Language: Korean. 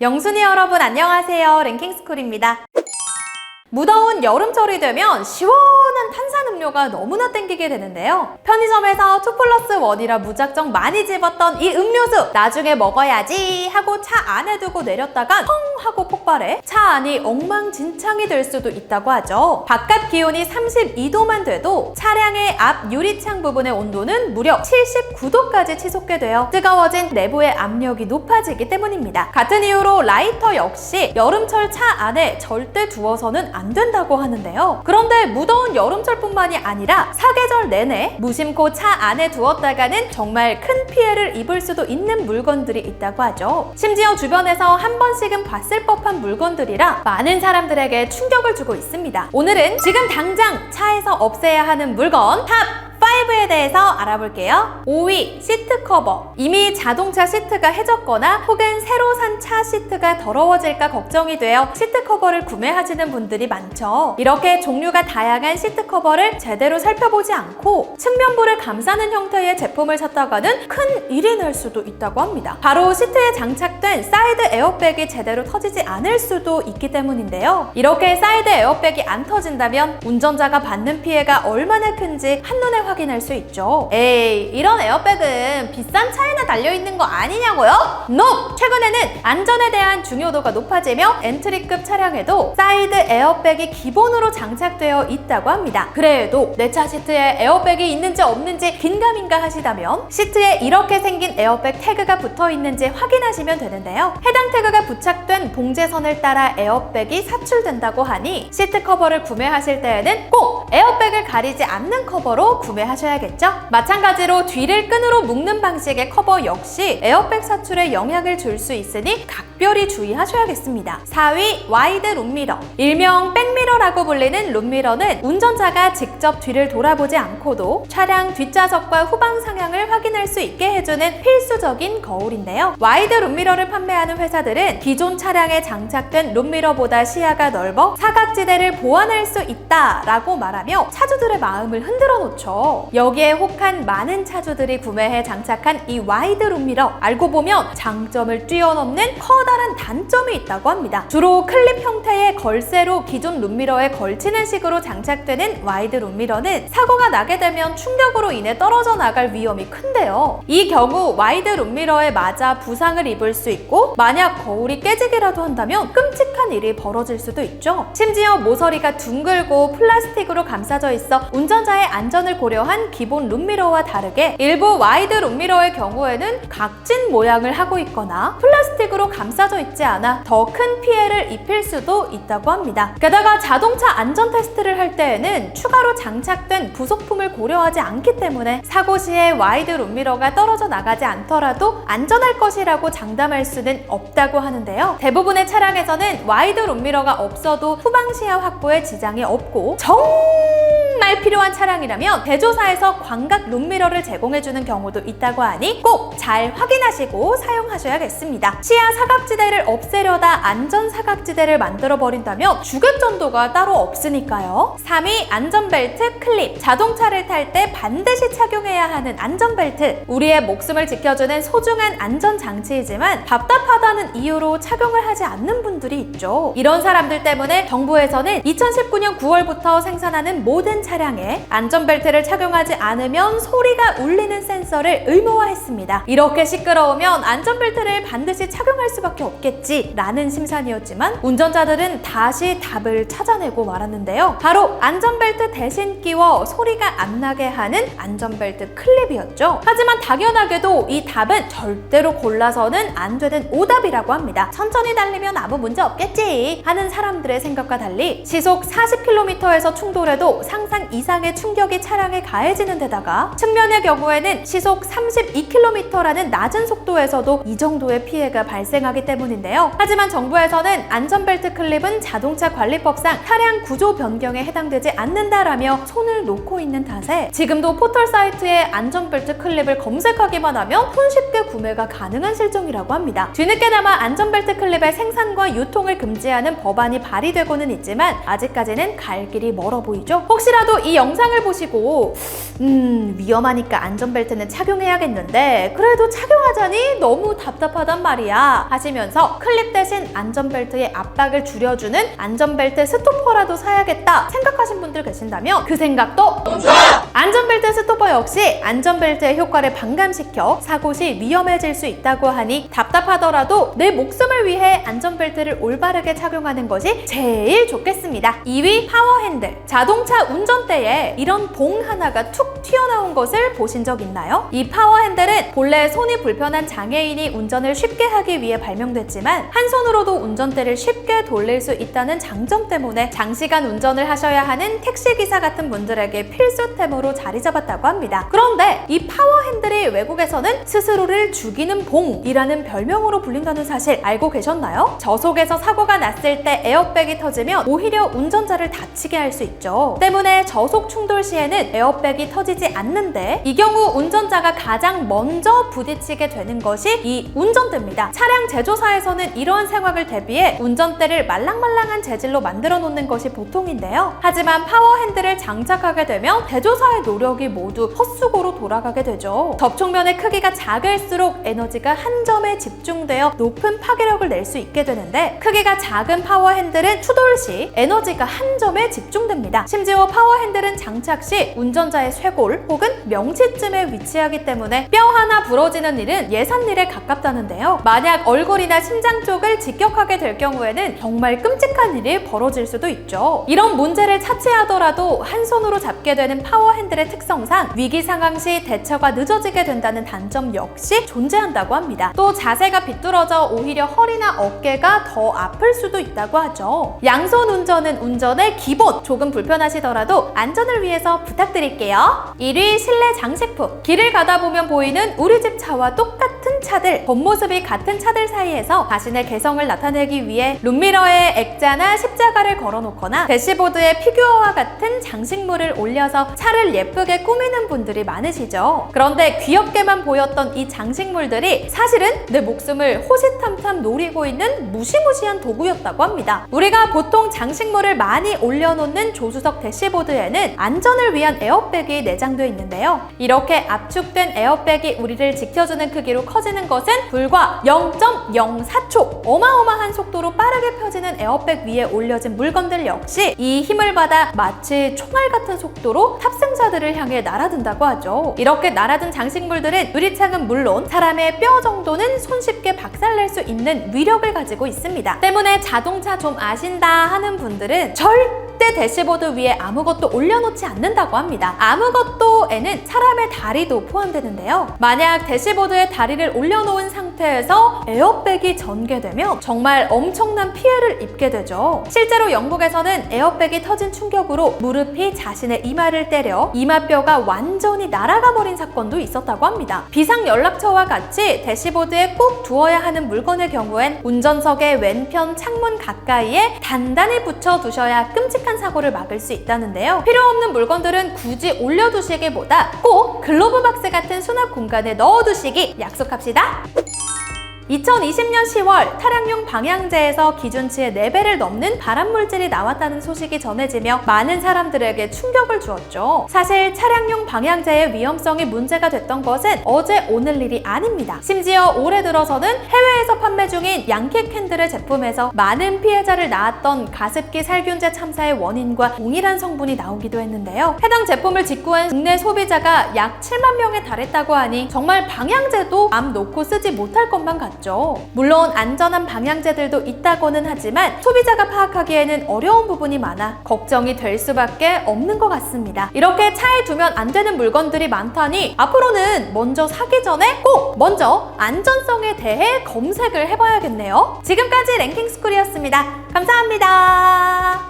영순이 여러분 안녕하세요. 랭킹스쿨입니다. 무더운 여름철이 되면 시원 한 탄산음료가 너무나 땡기게 되는데요. 편의점에서 2 플러스 1이라 무작정 많이 집었던 이 음료수 나중에 먹어야지 하고 차 안에 두고 내렸다가 펑 하고 폭발해 차 안이 엉망진창이 될 수도 있다고 하죠. 바깥 기온이 32도만 돼도 차량의 앞 유리창 부분의 온도는 무려 79도까지 치솟게 되어 뜨거워진 내부의 압력이 높아지기 때문입니다. 같은 이유로 라이터 역시 여름철 차 안에 절대 두어서는 안 된다고 하는데요. 그런데 무더운 여름 철뿐만이 아니라 사계절 내내 무심코 차 안에 두었다가는 정말 큰 피해를 입을 수도 있는 물건들이 있다고 하죠. 심지어 주변에서 한 번씩은 봤을 법한 물건들이라 많은 사람들에게 충격을 주고 있습니다. 오늘은 지금 당장 차에서 없애야 하는 물건 탑 5에 대해서 알아볼게요. 5위, 시트 커버. 이미 자동차 시트가 해졌거나 혹은 새로 산 차 시트가 더러워질까 걱정이 되어 시트 커버를 구매하시는 분들이 많죠. 이렇게 종류가 다양한 시트 커버를 제대로 살펴보지 않고 측면부를 감싸는 형태의 제품을 샀다가는 큰 일이 날 수도 있다고 합니다. 바로 시트에 장착된 사이드 에어백이 제대로 터지지 않을 수도 있기 때문인데요. 이렇게 사이드 에어백이 안 터진다면 운전자가 받는 피해가 얼마나 큰지 한눈에 확인 할 수 있죠. 에이, 이런 에어백은 비싼 차에나 달려있는 거 아니냐고요? NO! 최근에는 안전에 대한 중요도가 높아지며 엔트리급 차량에도 사이드 에어백이 기본으로 장착되어 있다고 합니다. 그래도 내 차 시트에 에어백이 있는지 없는지 긴가민가 하시다면 시트에 이렇게 생긴 에어백 태그가 붙어 있는지 확인하시면 되는데요. 해당 태그가 부착된 봉제선을 따라 에어백이 사출된다고 하니 시트 커버를 구매하실 때에는 꼭 에어백을 가리지 않는 커버로 구매하 셔야겠죠? 마찬가지로 뒤를 끈으로 묶는 방식의 커버 역시 에어백 사출에 영향을 줄 수 있으니 각별히 주의하셔야겠습니다. 4위 와이드 룸미러 일명 백미러라고 불리는 룸미러는 운전자가 직접 뒤를 돌아보지 않고도 차량 뒷좌석과 후방 상향을 확인할 수 있게 해주는 필수적인 거울인데요. 와이드 룸미러를 판매하는 회사들은 기존 차량에 장착된 룸미러보다 시야가 넓어 사각지대를 보완할 수 있다라고 말하며 차주들의 마음을 흔들어 놓죠. 여기에 혹한 많은 차주들이 구매해 장착한 이 와이드 룸미러 알고 보면 장점을 뛰어넘는 커다란 단점이 있다고 합니다. 주로 클립 형태의 걸쇠로 기존 룸미러에 걸치는 식으로 장착되는 와이드 룸미러는 사고가 나게 되면 충격으로 인해 떨어져 나갈 위험이 큰데요. 이 경우 와이드 룸미러에 맞아 부상을 입을 수 있고 만약 거울이 깨지기라도 한다면 끔찍 한 일이 벌어질 수도 있죠. 심지어 모서리가 둥글고 플라스틱으로 감싸져 있어 운전자의 안전을 고려한 기본 룸미러와 다르게 일부 와이드 룸미러의 경우에는 각진 모양을 하고 있거나 플라스틱으로 감싸져 있지 않아 더 큰 피해를 입힐 수도 있다고 합니다. 게다가 자동차 안전 테스트를 할 때에는 추가로 장착된 부속품을 고려하지 않기 때문에 사고 시에 와이드 룸미러가 떨어져 나가지 않더라도 안전할 것이라고 장담할 수는 없다고 하는데요. 대부분의 차량에서는 와이드 룸미러가 없어도 후방 시야 확보에 지장이 없고 정 말 필요한 차량이라면 대조사에서 광각 룸미러를 제공해주는 경우도 있다고 하니 꼭 잘 확인하시고 사용하셔야겠습니다. 시야 사각지대를 없애려다 안전 사각지대를 만들어 버린다면 주객전도가 따로 없으니까요. 3위 안전벨트 클립. 자동차를 탈 때 반드시 착용해야 하는 안전벨트. 우리의 목숨을 지켜주는 소중한 안전장치이지만 답답하다는 이유로 착용을 하지 않는 분들이 있죠. 이런 사람들 때문에 정부에서는 2019년 9월부터 생산하는 모든 차량에 안전벨트를 착용하지 않으면 소리가 울리는 센서를 의무화했습니다. 이렇게 시끄러우면 안전벨트를 반드시 착용할 수밖에 없겠지 라는 심산이었지만 운전자들은 다시 답을 찾아내고 말았는데요. 바로 안전벨트 대신 끼워 소리가 안 나게 하는 안전벨트 클립이었죠. 하지만 당연하게도 이 답은 절대로 골라서는 안 되는 오답이라고 합니다. 천천히 달리면 아무 문제 없겠지 하는 사람들의 생각과 달리 시속 40km에서 충돌해도 상상 이상의 충격이 차량에 가해지는 데다가 측면의 경우에는 시속 32km라는 낮은 속도에서도 이 정도의 피해가 발생하기 때문인데요. 하지만 정부에서는 안전벨트 클립은 자동차 관리법상 차량 구조 변경에 해당되지 않는다라며 손을 놓고 있는 탓에 지금도 포털 사이트에 안전벨트 클립을 검색하기만 하면 손쉽게 구매가 가능한 실정이라고 합니다. 뒤늦게나마 안전벨트 클립의 생산과 유통을 금지하는 법안이 발의되고는 있지만 아직까지는 갈 길이 멀어 보이죠. 혹시라도 이 영상을 보시고 음 위험하니까 안전벨트는 착용해야겠는데 그래도 착용하자니 너무 답답하단 말이야 하시면서 클립 대신 안전벨트의 압박을 줄여주는 안전벨트 스토퍼라도 사야겠다 생각하신 분들 계신다면 그 생각도 안전벨트 스토퍼 역시 안전벨트의 효과를 반감시켜 사고 시 위험해질 수 있다고 하니 답답하더라도 내 목숨을 위해 안전벨트를 올바르게 착용하는 것이 제일 좋겠습니다. 2위 파워 핸들. 자동차 운전 대에 이런 봉 하나가 툭 튀어나온 것을 보신 적 있나요? 이 파워 핸들은 본래 손이 불편한 장애인이 운전을 쉽게 하기 위해 발명됐지만 한 손으로도 운전대를 쉽게 돌릴 수 있다는 장점 때문에 장시간 운전을 하셔야 하는 택시기사 같은 분들에게 필수템으로 자리 잡았다고 합니다. 그런데 이 파워 핸들이 외국에서는 스스로를 죽이는 봉이라는 별명으로 불린다는 사실 알고 계셨나요? 저속에서 사고가 났을 때 에어백이 터지면 오히려 운전자를 다치게 할 수 있죠. 때문에 저속 충돌 시에는 에어백이 터지지 않는데 이 경우 운전자가 가장 먼저 부딪히게 되는 것이 이 운전대입니다. 차량 제조사에서는 이러한 상황을 대비해 운전대를 말랑말랑한 재질로 만들어 놓는 것이 보통인데요. 하지만 파워 핸들을 장착하게 되면 제조사의 노력이 모두 헛수고로 돌아가게 되죠. 접촉면의 크기가 작을수록 에너지가 한 점에 집중되어 높은 파괴력을 낼 수 있게 되는데 크기가 작은 파워 핸들은 추돌 시 에너지가 한 점에 집중됩니다. 심지어 파워 핸들은 장착 시 운전자의 쇄골 혹은 명치쯤에 위치하기 때문에 뼈 하나 부러지는 일은 예산일에 가깝다는데요. 만약 얼굴이나 심장 쪽을 직격하게 될 경우에는 정말 끔찍한 일이 벌어질 수도 있죠. 이런 문제를 차치하더라도 한 손으로 잡게 되는 파워 핸들의 특성상 위기 상황 시 대처가 늦어지게 된다는 단점 역시 존재한다고 합니다. 또 자세가 비뚤어져 오히려 허리나 어깨가 더 아플 수도 있다고 하죠. 양손 운전은 운전의 기본. 조금 불편하시더라도 안전을 위해서 부탁드릴게요. 1위 실내 장식품. 길을 가다 보면 보이는 우리 집 차와 똑같은 차들. 겉모습이 같은 차들 사이에서 자신의 개성을 나타내기 위해 룸미러에 액자나 십자가를 걸어놓거나 대시보드에 피규어와 같은 장식물을 올려서 차를 예쁘게 꾸미는 분들이 많으시죠. 그런데 귀엽게만 보였던 이 장식물들이 사실은 내 목숨을 호시탐탐 노리고 있는 무시무시한 도구였다고 합니다. 우리가 보통 장식물을 많이 올려놓는 조수석 대시보드에는 안전을 위한 에어백이 내장되어 있는데요. 이렇게 압축된 에어백이 우리를 지켜주는 크기로 커 지는 것은 불과 0.04초! 어마어마한 속도로 빠르게 펴지는 에어백 위에 올려진 물건들 역시 이 힘을 받아 마치 총알 같은 속도로 탑승자들을 향해 날아든다고 하죠. 이렇게 날아든 장식물들은 유리창은 물론 사람의 뼈 정도는 손쉽게 박살낼 수 있는 위력을 가지고 있습니다. 때문에 자동차 좀 아신다 하는 분들은 절대 대시보드 위에 아무것도 올려놓지 않는다고 합니다. 아무것도에는 사람의 다리도 포함되는데요. 만약 대시보드에 다리를 올려놓은 상태 에서 에어백이 전개되면 정말 엄청난 피해를 입게 되죠. 실제로 영국에서는 에어백이 터진 충격으로 무릎이 자신의 이마를 때려 이마뼈가 완전히 날아가 버린 사건도 있었다고 합니다. 비상 연락처와 같이 대시보드에 꼭 두어야 하는 물건의 경우엔 운전석의 왼편 창문 가까이에 단단히 붙여 두셔야 끔찍한 사고를 막을 수 있다는데요. 필요 없는 물건들은 굳이 올려두시기보다 꼭 글로브 박스 같은 수납 공간에 넣어두시기 약속합시다. 2020년 10월 차량용 방향제에서 기준치의 4배를 넘는 발암물질이 나왔다는 소식이 전해지며 많은 사람들에게 충격을 주었죠. 사실 차량용 방향제의 위험성이 문제가 됐던 것은 어제 오늘 일이 아닙니다. 심지어 올해 들어서는 해외에서 판매 중인 양키 캔들의 제품에서 많은 피해자를 낳았던 가습기 살균제 참사의 원인과 동일한 성분이 나오기도 했는데요. 해당 제품을 직구한 국내 소비자가 약 7만 명에 달했다고 하니 정말 방향제도 맘 놓고 쓰지 못할 것만 같 죠. 물론 안전한 방향제들도 있다고는 하지만 소비자가 파악하기에는 어려운 부분이 많아 걱정이 될 수밖에 없는 것 같습니다. 이렇게 차에 두면 안 되는 물건들이 많다니 앞으로는 먼저 사기 전에 꼭 먼저 안전성에 대해 검색을 해봐야겠네요. 지금까지 랭킹스쿨이었습니다. 감사합니다.